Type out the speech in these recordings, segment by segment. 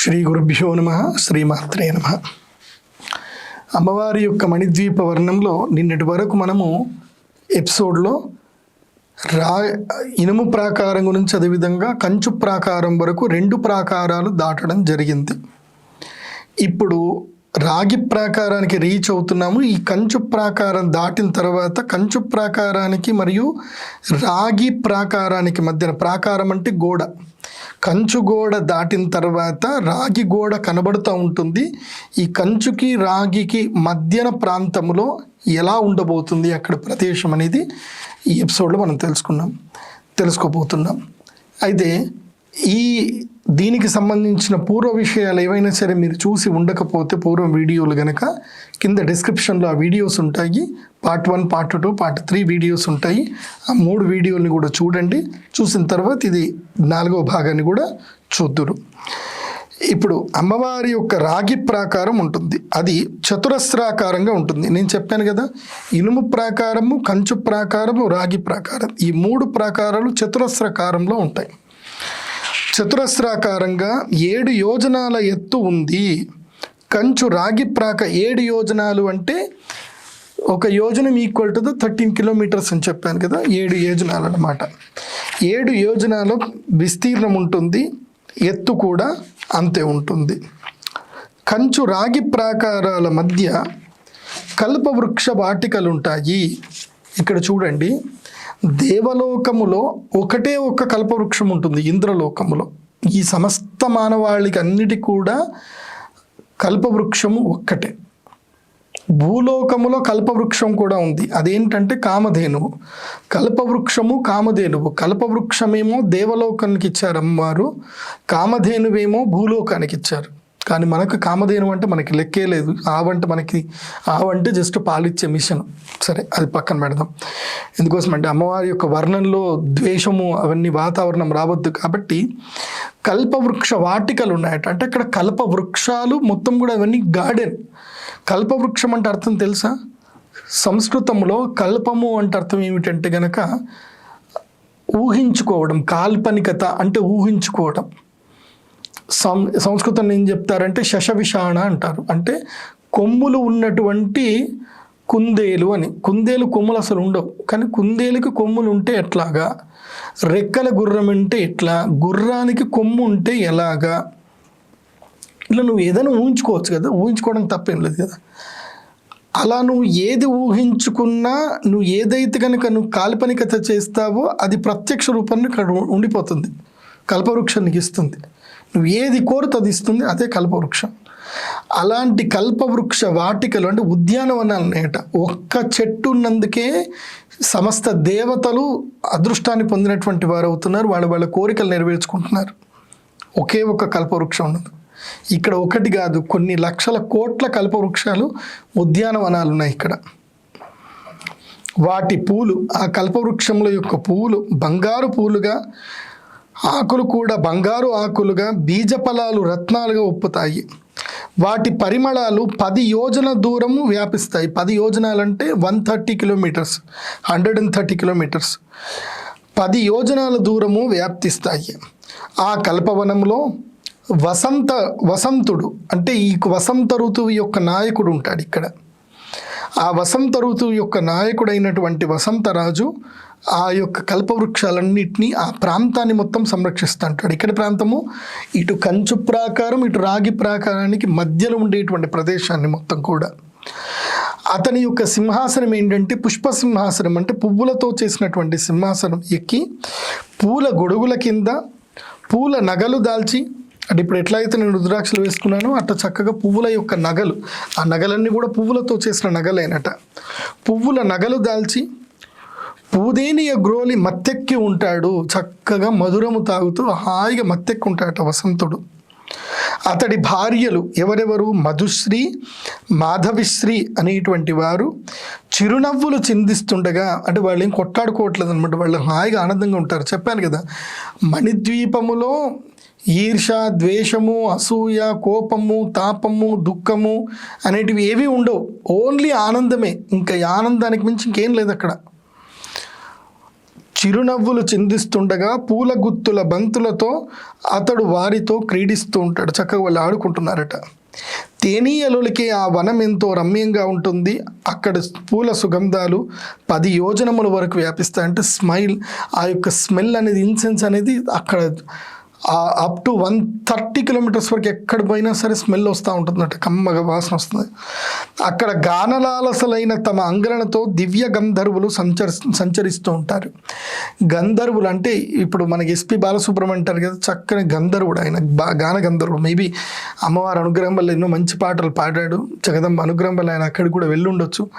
శ్రీ గురుభ్యో నమ శ్రీమాత్రే నమ. అమ్మవారి యొక్క మణిద్వీప వర్ణంలో నిన్నటి వరకు మనము ఎపిసోడ్లో రా ఇనుము ప్రాకారం గురించి అదేవిధంగా కంచు ప్రాకారం వరకు రెండు ప్రాకారాలు దాటడం జరిగింది. ఇప్పుడు రాగి ప్రాకారానికి రీచ్ అవుతున్నాము. ఈ కంచు ప్రాకారం దాటిన తర్వాత కంచు ప్రాకారానికి మరియు రాగి ప్రాకారానికి మధ్యన ప్రాకారం అంటే గోడ. కంచు గోడ దాటిన తర్వాత రాగి గోడ కనబడుతూ ఉంటుంది. ఈ కంచుకి రాగికి మధ్యన ప్రాంతంలో ఎలా ఉండబోతుంది అక్కడ ప్రదేశం అనేది ఈ ఎపిసోడ్లో మనం తెలుసుకున్నాం తెలుసుకోబోతున్నాం. అయితే ఈ దీనికి సంబంధించిన పూర్వ విషయాలు ఏవైనా సరే మీరు చూసి ఉండకపోతే పూర్వ వీడియోలు కనుక కింద డిస్క్రిప్షన్లో ఆ వీడియోస్ ఉంటాయి. Part one part two part three videos ఉంటాయి. ఆ మూడు వీడియోని కూడా చూడండి. చూసిన తర్వాత ఇది నాలుగో భాగాన్ని కూడా చూద్దురు. ఇప్పుడు అమ్మవారి యొక్క రాగి ప్రాకారం ఉంటుంది. అది చతురస్రాకారంగా ఉంటుంది. నేను చెప్పాను కదా ఇనుము ప్రాకారము కంచు ప్రాకారము రాగి ప్రాకారం. ఈ మూడు ప్రాకారాలు చతురస్రాకారంలో ఉంటాయి. చతురస్రాకారంగా ఏడు యోజనాల ఎత్తు ఉంది. కంచు రాగి ప్రాక ఏడు యోజనాలు అంటే ఒక యోజనం equal to the thirteen kilometres అని చెప్పాను కదా ఏడు యోజనాలు అన్నమాట. ఏడు యోజనాల విస్తీర్ణం ఉంటుంది ఎత్తు కూడా అంతే ఉంటుంది. కంచు రాగి ప్రాకారాల మధ్య కల్పవృక్ష వాటికలు ఉంటాయి. ఇక్కడ చూడండి దేవలోకములో ఒకటే ఒక్క కల్పవృక్షం ఉంటుంది ఇంద్రలోకములో. ఈ సమస్త మానవాళికి అన్నిటి కూడా కల్పవృక్షము ఒక్కటే. భూలోకములో కల్పవృక్షం కూడా ఉంది. అదేంటంటే కామధేనువు. కల్పవృక్షము కామధేనువు. కల్పవృక్షమేమో దేవలోకానికి ఇచ్చారు అమ్మవారు. కామధేనువేమో భూలోకానికి ఇచ్చారు. కానీ మనకు కామధేను అంటే మనకి లెక్కే లేదు. ఆవంటే మనకి ఆవంటే జస్ట్ పాలిచ్చే మిషన్. సరే అది పక్కన పెడదాం. ఎందుకోసం అంటే అమ్మవారి యొక్క వర్ణంలో ద్వేషము అవన్నీ వాతావరణం రావద్దు కాబట్టి కల్పవృక్ష వాటికలు ఉన్నాయట. అంటే అక్కడ కల్ప వృక్షాలు మొత్తం కూడా అవన్నీ గార్డెన్. కల్పవృక్షం అంటే అర్థం తెలుసా? సంస్కృతంలో కల్పము అంటే అర్థం ఏమిటంటే గనక ఊహించుకోవడం కాల్పనికత అంటే ఊహించుకోవడం. సం సంస్కృతంలో ఏం చెప్తారంటే శశవిషాణ అంటారు. అంటే కొమ్ములు ఉన్నటువంటి కుందేలు అని. కుందేలు కొమ్ములు అసలు ఉండవు. కానీ కుందేలుకి కొమ్ములు ఉంటే ఎట్లాగా? రెక్కల గుర్రం అంటే ఎట్లా? గుర్రానికి కొమ్ము ఉంటే ఎలాగా? ఇట్లా నువ్వు ఏదైనా ఊహించుకోవచ్చు కదా? ఊహించుకోవడం తప్పేం లేదు కదా? అలా నువ్వు ఏది ఊహించుకున్నా నువ్వు ఏదైతే కనుక నువ్వు కాల్పనికత చేస్తావో అది ప్రత్యక్ష రూపంలో ఇక్కడ ఉండిపోతుంది. కల్పవృక్షానికి ఇస్తుంది. నువ్వు ఏది కోరుతో అది ఇస్తుంది అదే కల్పవృక్షం. అలాంటి కల్పవృక్ష వాటికలు అంటే ఉద్యానవనాలు ఉన్నాయట ఒక్క చెట్టు ఉన్నందుకే సమస్త దేవతలు అదృష్టాన్ని పొందినటువంటి వారు అవుతున్నారు వాళ్ళ వాళ్ళ కోరికలు నెరవేర్చుకుంటున్నారు. ఒకే ఒక కల్పవృక్షం ఉన్నది. ఇక్కడ ఒకటి కాదు కొన్ని లక్షల కోట్ల కల్పవృక్షాలు ఉద్యానవనాలు ఉన్నాయి ఇక్కడ. వాటి పూలు ఆ కల్పవృక్షంలో యొక్క పూలు బంగారు పూలుగా ఆకులు కూడా బంగారు ఆకులుగా బీజఫలాలు రత్నాలుగా ఒప్పుతాయి. వాటి పరిమళాలు పది యోజన దూరము వ్యాపిస్తాయి. పది యోజనాలంటే one thirty kilometres hundred and thirty kilometres. పది యోజనాల దూరము వ్యాప్తిస్తాయి. ఆ కల్పవనంలో వసంత వసంతుడు అంటే ఈ వసంత ఋతువు యొక్క నాయకుడు ఉంటాడు ఇక్కడ. ఆ వసంత ఋతువు యొక్క నాయకుడైనటువంటి వసంతరాజు ఆ యొక్క కల్పవృక్షాలన్నింటినీ ఆ ప్రాంతాన్ని మొత్తం సంరక్షిస్తూ అంటాడు. ఇక్కడ ప్రాంతము? ఇటు కంచు ప్రాకారం ఇటు రాగి ప్రాకారానికి మధ్యలో ఉండేటువంటి ప్రదేశాన్ని మొత్తం కూడా. అతని యొక్క సింహాసనం ఏంటంటే పుష్ప సింహాసనం అంటే పువ్వులతో చేసినటువంటి సింహాసనం ఎక్కి పూల గొడుగుల కింద పూల నగలు దాల్చి అంటే ఇప్పుడు ఎట్లయితే నేను రుద్రాక్షలు వేసుకున్నానో అట్లా చక్కగా పువ్వుల యొక్క నగలు ఆ నగలన్నీ కూడా పువ్వులతో చేసిన నగలేనట. పువ్వుల నగలు దాల్చి పూదేనియ గ్రోలి మత్తెక్కి ఉంటాడు. చక్కగా మధురము తాగుతూ హాయిగా మత్తెక్కి ఉంటాడట వసంతుడు. అతడి భార్యలు ఎవరెవరు? మధుశ్రీ మాధవిశ్రీ అనేటువంటి వారు చిరునవ్వులు చిందిస్తుండగా అంటే వాళ్ళు ఏం కొట్లాడుకోవట్లేదు అనమాట వాళ్ళు హాయిగా ఆనందంగా ఉంటారు. చెప్పాను కదా మణిద్వీపములో ఈర్ష ద్వేషము అసూయ కోపము తాపము దుఃఖము అనేటివి ఏవి ఉండవు. ఓన్లీ ఆనందమే. ఇంకా ఆనందానికి మించి ఇంకేం లేదు అక్కడ చిరునవ్వులు చిందిస్తుండగా పూల గుత్తుల బంతులతో అతడు వారితో క్రీడిస్తూ ఉంటాడు. చక్కగా వాళ్ళు ఆడుకుంటున్నారట. తేనీయలులకి ఆ వనం ఎంతో రమ్యంగా ఉంటుంది. అక్కడ పూల సుగంధాలు పది యోజనముల వరకు వ్యాపిస్తాయి. అంటే స్మైల్ ఆ యొక్క స్మెల్ అనేది ఇన్సెన్స్ అనేది అక్కడ up to one thirty kilometres వరకు ఎక్కడ పోయినా సరే స్మెల్ వస్తూ ఉంటుందట. కమ్మగా వాసన వస్తుంది. అక్కడ గానలాలసలైన తమ అంగరణతో దివ్య గంధర్వులు సంచరి సంచరిస్తూ ఉంటారు. గంధర్వులు అంటే ఇప్పుడు మనకి ఎస్పి బాలసుబ్రహ్మణ్యం అంటారు కదా చక్కని గంధర్వుడు ఆయన. బా గాన గంధర్వుడు. మేబీ అమ్మవారి అనుగ్రహం వల్ల ఎన్నో మంచి పాటలు పాడాడు. జగదంబ అనుగ్రహం వల్ల ఆయన అక్కడికి కూడా వెళ్ళుండొచ్చు.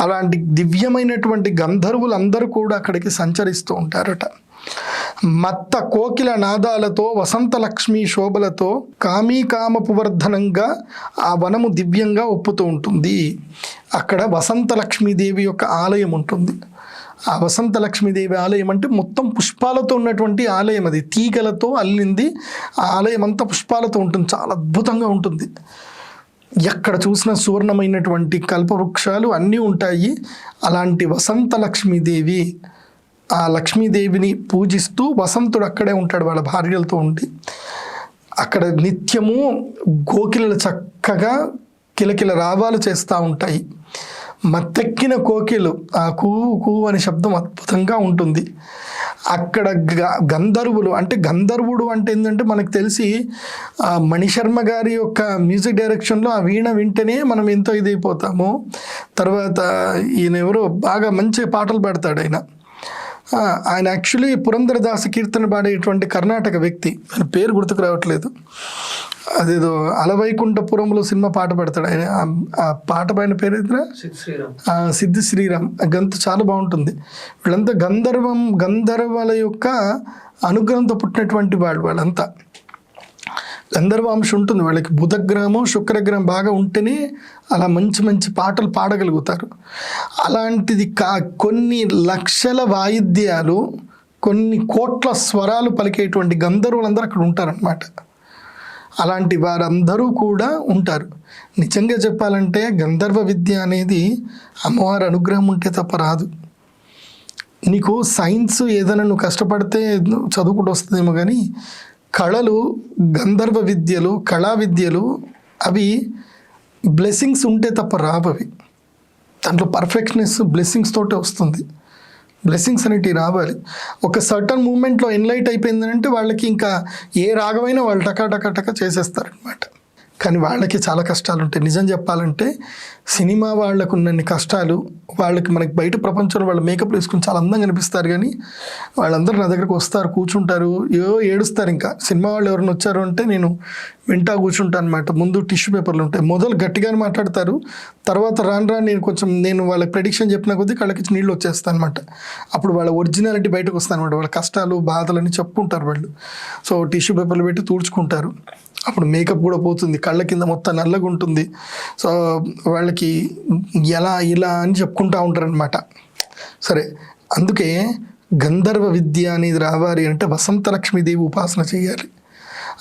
అలాంటి దివ్యమైనటువంటి గంధర్వులు అందరూ కూడా అక్కడికి సంచరిస్తూ ఉంటారట. మత్త కోకిల నాదాలతో వసంతలక్ష్మి శోభలతో కామీకామపు వర్ధనంగా ఆ వనము దివ్యంగా ఒప్పుతూ ఉంటుంది. అక్కడ వసంత లక్ష్మీదేవి యొక్క ఆలయం ఉంటుంది. ఆ వసంత లక్ష్మీదేవి ఆలయం అంటే మొత్తం పుష్పాలతో ఉన్నటువంటి ఆలయం అది. తీగలతో అల్లింది. ఆ ఆలయం అంతా పుష్పాలతో ఉంటుంది. చాలా అద్భుతంగా ఉంటుంది. ఎక్కడ చూసిన సువర్ణమైనటువంటి కల్పవృక్షాలు అన్నీ ఉంటాయి. అలాంటి వసంత లక్ష్మీదేవి ఆ లక్ష్మీదేవిని పూజిస్తూ వసంతుడు అక్కడే ఉంటాడు వాళ్ళ భార్యలతో ఉండి. అక్కడ నిత్యము గోకిలలు చక్కగా కిలకిల రావాలు చేస్తూ ఉంటాయి. మత్తెక్కిన కోకిలు ఆ కూ కూ అనే శబ్దం అద్భుతంగా ఉంటుంది. అక్కడ గ- గంధర్వులు అంటే గంధర్వుడు అంటే ఏంటంటే మనకు తెలిసి ఆ మణిశర్మ గారి యొక్క మ్యూజిక్ డైరెక్షన్లో ఆ వీణ వింటేనే మనం ఎంతో ఇదైపోతాము. తర్వాత ఈయన ఎవరో బాగా మంచి పాటలు పాడతాడు ఆయన. ఆయన యాక్చువల్లీ పురంధరదాస కీర్తన పాడేటువంటి కర్ణాటక వ్యక్తి. ఆయన పేరు గుర్తుకు రావట్లేదు. అదేదో అలవైకుంఠపురంలో సినిమా పాట పాడతాడు. ఆయన ఆ- పాట పైన పేరు సిద్ధి శ్రీరామ్. ఆ గంతు చాలా బాగుంటుంది. వీళ్ళంతా గంధర్వం గంధర్వాల యొక్క అనుగ్రహంతో పుట్టినటువంటి వాళ్ళు వాళ్ళంతా. గంధర్వాంశం ఉంటుంది. వాళ్ళకి బుధగ్రహము శుక్రగ్రహం బాగా ఉంటేనే అలా మంచి మంచి పాటలు పాడగలుగుతారు. అలాంటిది కా కొన్ని లక్షల వాయిద్యాలు కొన్ని కోట్ల స్వరాలు పలికేటువంటి గంధర్వులందరూ అక్కడ ఉంటారనమాట అలాంటి వారందరూ కూడా ఉంటారు. నిజంగా చెప్పాలంటే గంధర్వ విద్య అనేది అమ్మవారి అనుగ్రహం ఉంటే తప్ప రాదు. నీకు సైన్స్ ఏదైనా నువ్వు కష్టపడితే చదువుకుంటూ వస్తుందేమో కానీ కళలు గంధర్వ విద్యలు కళా విద్యలు అవి బ్లెస్సింగ్స్ ఉంటే తప్ప రాబవి దాంట్లో పర్ఫెక్షనెస్ బ్లెస్సింగ్స్ తోటే వస్తుంది. బ్లెస్సింగ్స్ అనేటివి రావాలి. ఒక సర్టన్ మూమెంట్లో ఎన్లైట్ అయిపోయిందంటే వాళ్ళకి ఇంకా ఏ రాగమైనా వాళ్ళు టకా టకా టకా చేసేస్తారనమాట కానీ వాళ్ళకి చాలా కష్టాలు ఉంటాయి నిజం చెప్పాలంటే సినిమా వాళ్ళకు ఉన్నన్ని కష్టాలు వాళ్ళకి మనకి బయట ప్రపంచంలో వాళ్ళు మేకప్ వేసుకుని చాలా అందంగా కనిపిస్తారు కానీ వాళ్ళందరూ నా దగ్గరకు వస్తారు కూర్చుంటారు ఏవో ఏడుస్తారు ఇంకా. సినిమా వాళ్ళు ఎవరైనా వచ్చారు అంటే నేను వింటా కూర్చుంటాను అనమాట ముందు టిష్యూ పేపర్లు ఉంటాయి. మొదలు గట్టిగానే మాట్లాడతారు. తర్వాత రాను రాను నేను కొంచెం నేను వాళ్ళకి ప్రెడిక్షన్ చెప్పిన కొద్దీ కళ్ళకి నీళ్ళు వచ్చేస్తాను అనమాట అప్పుడు వాళ్ళ ఒరిజినాలిటీ బయటకు వస్తాను అనమాట వాళ్ళ కష్టాలు బాధలని చెప్పుకుంటారు వాళ్ళు. సో టిష్యూ పేపర్లు పెట్టి తుడుచుకుంటారు. అప్పుడు మేకప్ కూడా పోతుంది కళ్ళ కింద మొత్తం నల్లగా ఉంటుంది. సో వాళ్ళకి ఎలా ఇలా అని చెప్పుకుంటూ ఉంటారనమాట సరే అందుకే గంధర్వ విద్య అనేది రావాలి అంటే వసంత లక్ష్మీదేవి ఉపాసన చేయాలి.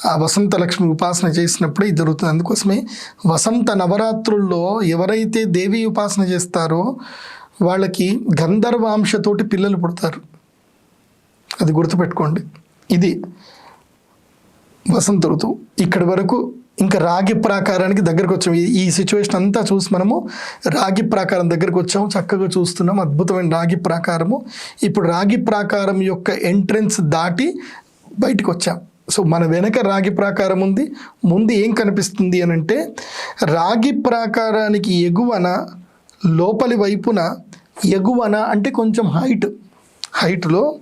ఆ వసంత లక్ష్మి ఉపాసన చేసినప్పుడే ఇది జరుగుతుంది. అందుకోసమే వసంత నవరాత్రుల్లో ఎవరైతే దేవి ఉపాసన చేస్తారో వాళ్ళకి గంధర్వాంశతోటి పిల్లలు పుడతారు. అది గుర్తుపెట్టుకోండి. ఇది వసంత ఋతువు. ఇక్కడి వరకు ఇంకా రాగి ప్రాకారానికి దగ్గరకు వచ్చాం. ఈ- సిచ్యువేషన్ అంతా చూసి మనము రాగి ప్రాకారం దగ్గరకు వచ్చాము. చక్కగా చూస్తున్నాం. అద్భుతమైన రాగి ప్రాకారము. ఇప్పుడు రాగి ప్రాకారం యొక్క ఎంట్రన్స్ దాటి బయటకు వచ్చాం. సో మన వెనక రాగి ప్రాకారం ఉంది. ముందు ఏం కనిపిస్తుంది అని అంటే రాగి ప్రాకారానికి ఎగువన లోపలి వైపున ఎగువన అంటే కొంచెం హైట్ హైట్లో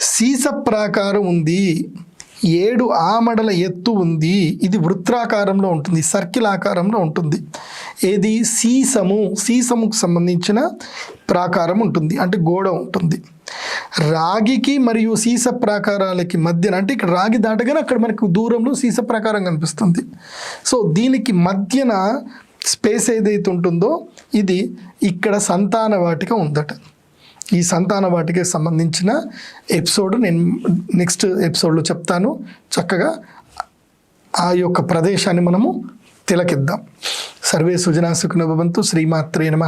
సీస ప్రాకారం ఉంది. ఏడు ఆమడల ఎత్తు ఉంది. ఇది వృత్రాకారంలో ఉంటుంది. సర్కిల్ ఆకారంలో ఉంటుంది. ఏది? సీసము. సీసముకు సంబంధించిన ప్రాకారం ఉంటుంది. అంటే గోడ ఉంటుంది. రాగికి మరియు సీస ప్రాకారాలకి మధ్యన అంటే ఇక్కడ రాగి దాటగానే అక్కడ మనకు దూరంలో సీస ప్రాకారం కనిపిస్తుంది. సో దీనికి మధ్యన స్పేస్ ఏదైతే ఉంటుందో ఇది ఇక్కడ సంతాన వాటిక ఉందట. ఈ సంతాన వాటికి సంబంధించిన ఎపిసోడ్ నేను నెక్స్ట్ ఎపిసోడ్లో చెప్తాను. చక్కగా ఆ యొక్క ప్రదేశాన్ని మనము తిలకిద్దాం. సర్వే సుజనా శ్రీమాత్రే నమ.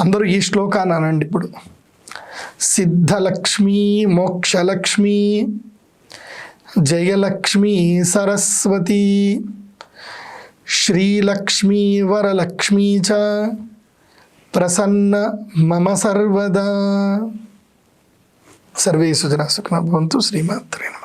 అందరూ ఈ శ్లోకాన్ని అనండి ఇప్పుడు. సిద్ధలక్ష్మీ మోక్షలక్ష్మీ జయలక్ష్మీ సరస్వతి శ్రీలక్ష్మీ వరలక్ష్మీ చ ప్రసన్న మమ సర్వదా. సర్వే సుజనా సుఖన భవంతు శ్రీమాత్రేణ